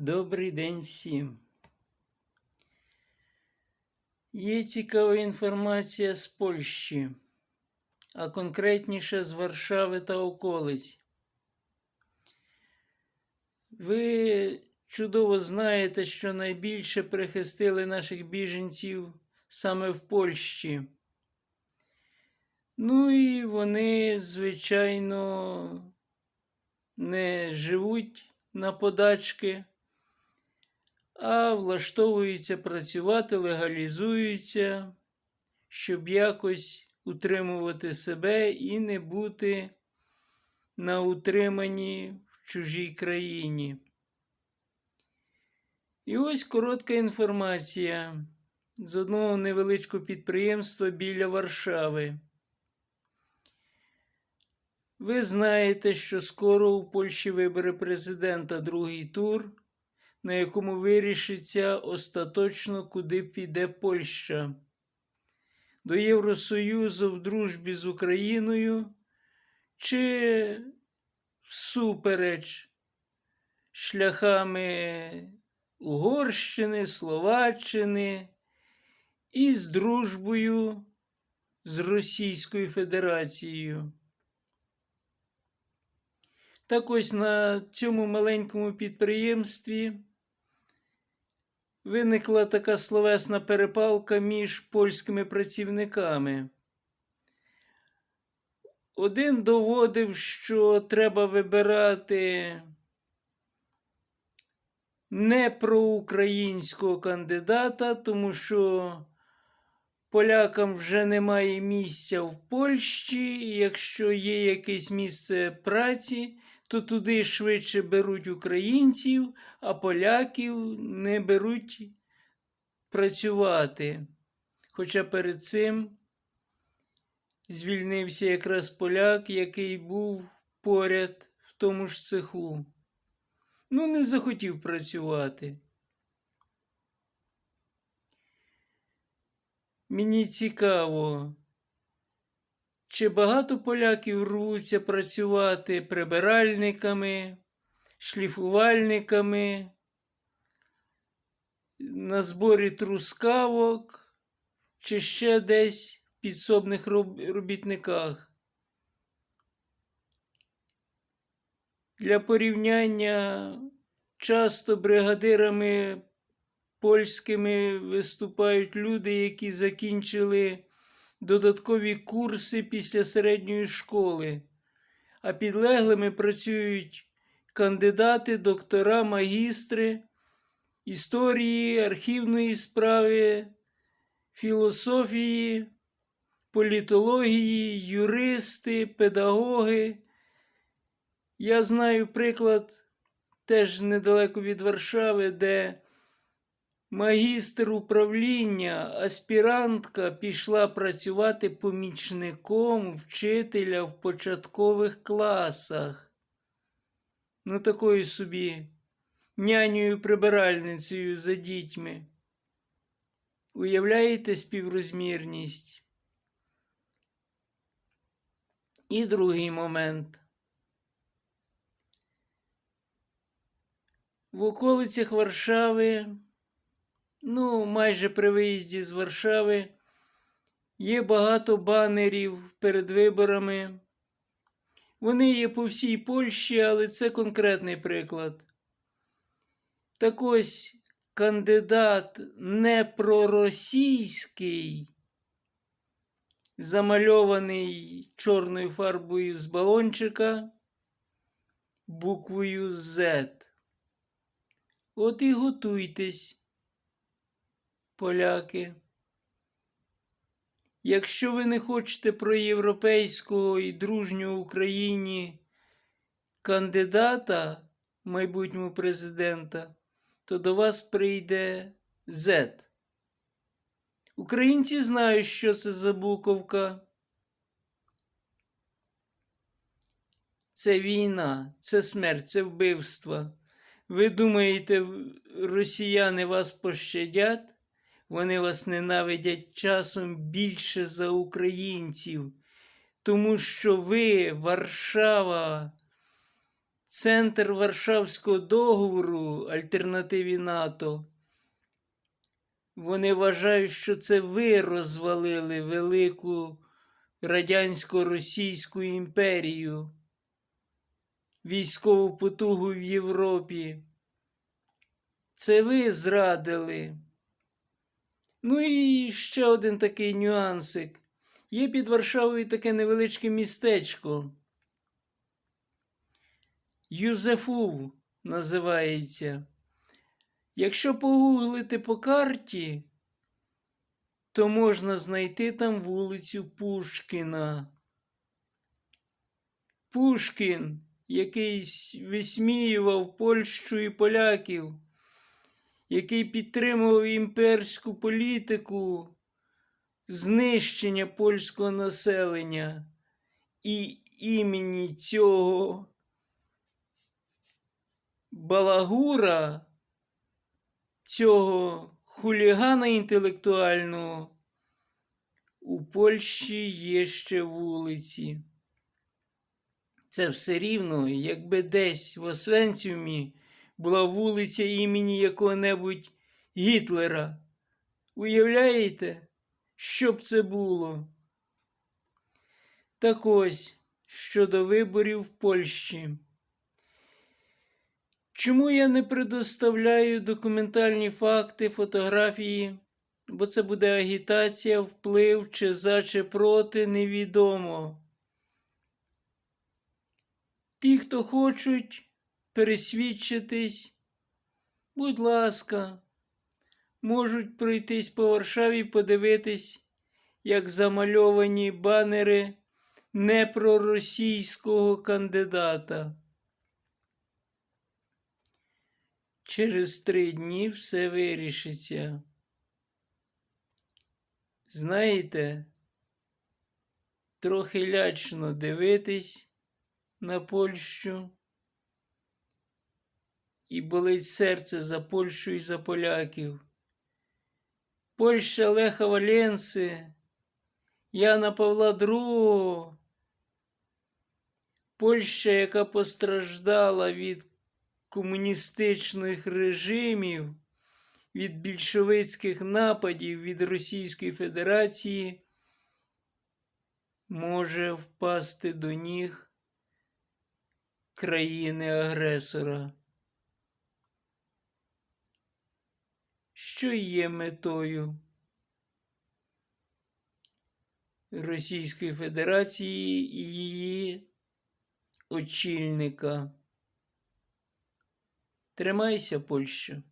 Добрий день всім. Є цікава інформація з Польщі, а конкретніше з Варшави та околиць. Ви чудово знаєте, що найбільше прихистили наших біженців саме в Польщі. Ну і вони, звичайно, не живуть на подачки, а влаштовуються працювати, легалізуються, щоб якось утримувати себе і не бути на утриманні в чужій країні. І ось коротка інформація з одного невеличкого підприємства біля Варшави. Ви знаєте, що скоро у Польщі вибере президента другий тур, на якому вирішиться остаточно, куди піде Польща. До Євросоюзу в дружбі з Україною чи всупереч шляхами Угорщини, Словаччини і з дружбою з Російською Федерацією. Так ось на цьому маленькому підприємстві виникла така словесна перепалка між польськими працівниками. Один доводив, що треба вибирати не проукраїнського кандидата, тому що полякам вже немає місця в Польщі, якщо є якесь місце праці, то туди швидше беруть українців, а поляків не беруть працювати. Хоча перед цим звільнився якраз поляк, який був поряд в тому ж цеху. Ну, не захотів працювати. Мені цікаво, чи багато поляків рвуться працювати прибиральниками, шліфувальниками, на зборі трускавок, чи ще десь в підсобних робітниках. Для порівняння часто бригадирами польськими виступають люди, які закінчили додаткові курси після середньої школи, а підлеглими працюють кандидати, доктора, магістри історії, архівної справи, філософії, політології, юристи, педагоги. Я знаю приклад теж недалеко від Варшави, де Магістр управління, аспірантка пішла працювати помічником вчителя в початкових класах. Ну, такою собі нянею прибиральницею за дітьми. Уявляєте співрозмірність? І другий момент. В околицях Варшави ну, майже при виїзді з Варшави є багато банерів перед виборами. Вони є по всій Польщі, але це конкретний приклад. Так ось кандидат не проросійський, замальований чорною фарбою з балончика буквою Z. От і готуйтесь поляки. Якщо ви не хочете проєвропейського і дружнього Україні кандидата майбутнього президента, то до вас прийде Z. Українці знають, що це за буковка. Це війна, це смерть, це вбивство. Ви думаєте, росіяни вас пощадять? Вони вас ненавидять часом більше за українців, тому що ви, Варшава, центр Варшавського договору альтернативі НАТО. Вони вважають, що це ви розвалили велику радянсько-російську імперію, військову потугу в Європі. Це ви зрадили. Ну і ще один такий нюансик. Є під Варшавою таке невеличке містечко. Юзефув називається. Якщо погуглити по карті, то можна знайти там вулицю Пушкіна. Пушкін, який висміював Польщу і поляків, який підтримував імперську політику знищення польського населення і імені цього балагура, цього хулігана інтелектуального, у Польщі є ще вулиці. Це все рівно, якби десь в Освенцімі була вулиця імені якого-небудь Гітлера. Уявляєте, що б це було? Так ось щодо виборів в Польщі. Чому я не предоставляю документальні факти, фотографії? Бо це буде агітація, вплив, чи за, чи проти, невідомо. Ті, хто хочуть пересвідчитись, будь ласка, можуть пройтись по Варшаві, подивитись, як замальовані банери непроросійського кандидата. Через три дні все вирішиться. Знаєте, трохи лячно дивитись на Польщу. І болить серце за Польщу і за поляків. Польща Леха Валенси, Яна Павла II, Польща, яка постраждала від комуністичних режимів, від більшовицьких нападів від Російської Федерації, може впасти до ніг країни-агресора. Що є метою Російської Федерації і її очільника? Тримайся, Польща.